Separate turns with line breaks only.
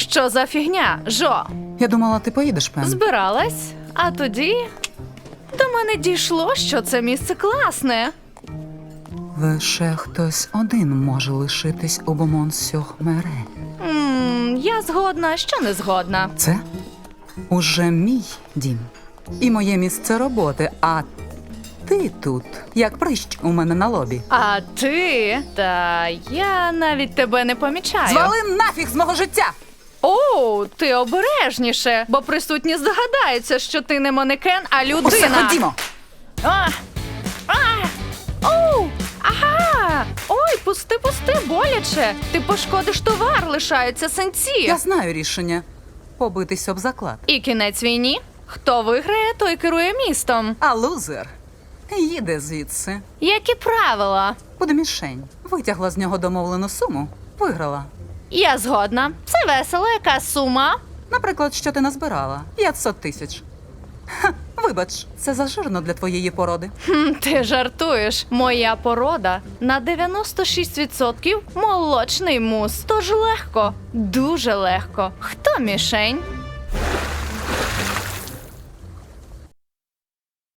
Що за фігня, Жо?
Я думала, ти поїдеш, Пен.
Збиралась, а тоді до мене дійшло, що це місце класне.
Лише хтось один може лишитись у Бомон-Сюр-Мере.
м я згодна, що не згодна.
Це уже мій дім і моє місце роботи. А ти тут, як прищ у мене на лобі.
А ти? Та я навіть тебе не помічаю.
Звали нафіг з мого життя!
О, ти обережніше, бо присутні здогадаються, що ти не манекен, а людина.
Усе ходімо!
А! А! Оу! Ага! Ой, пусти, пусти, боляче. Ти пошкодиш товар, лишаються синці.
Я знаю рішення побитись об заклад.
І кінець війні. Хто виграє, той керує містом.
А лузер їде звідси.
Які правила?
Буде мішень. Витягла з нього домовлену суму. Виграла.
Я згодна. Це весело, яка сума?
Наприклад, що ти назбирала 500 тисяч. Ха, вибач, це зажирно для твоєї породи.
Хм, ти жартуєш. Моя порода на 96% молочний мус. Тож легко, дуже легко. Хто мішень?